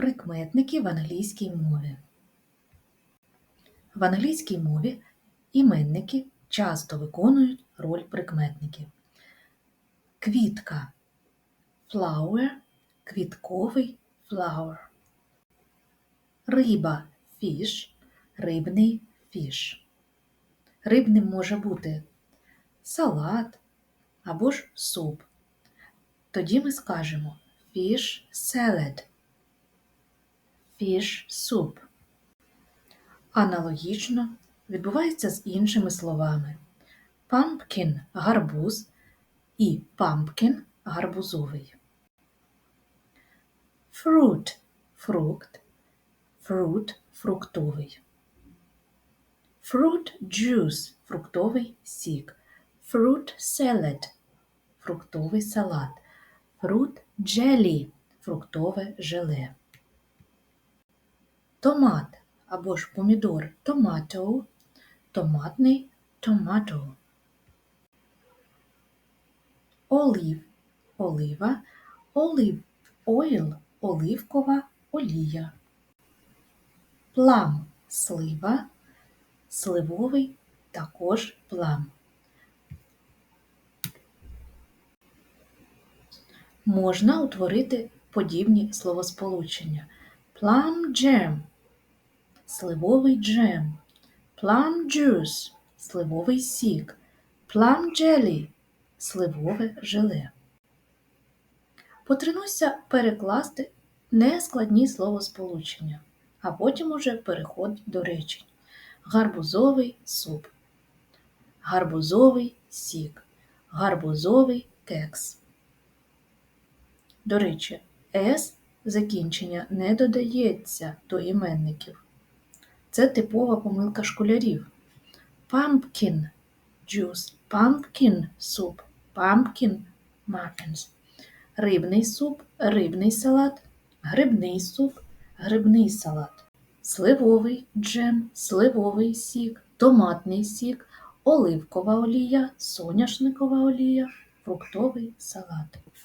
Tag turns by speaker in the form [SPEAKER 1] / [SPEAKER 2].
[SPEAKER 1] Прикметники в англійській мові. В англійській мові іменники часто виконують роль прикметників. Квітка flower, квітковий flower. Риба fish, рибний fish. Рибним може бути салат або ж суп. Тоді ми скажемо fish salad, fish soup. Аналогічно відбувається з іншими словами. Pumpkin – гарбуз і pumpkin – гарбузовий. Fruit – фрукт, fruit – фруктовий. Fruit juice – фруктовий сік. Fruit salad – фруктовий салат. Fruit jelly – фруктове желе. Томат або ж помідор tomato, томатний tomato. Олів олива, олив oil – оливкова олія. Плам слива, сливовий також плам. Можна утворити подібні словосполучення. Plum jam – сливовий джем, plum juice – сливовий сік, plum jelly – сливове желе. Потренуйся перекласти нескладні словосполучення, а потім уже переходь до речень. Гарбузовий суп, гарбузовий сік, гарбузовий кекс. До речі, «с» закінчення не додається до іменників. Це типова помилка школярів. Pumpkin juice, pumpkin soup, pumpkin muffins. Рибний суп, рибний салат, грибний суп, грибний салат. Сливовий джем, сливовий сік, томатний сік, оливкова олія, соняшникова олія, фруктовий салат.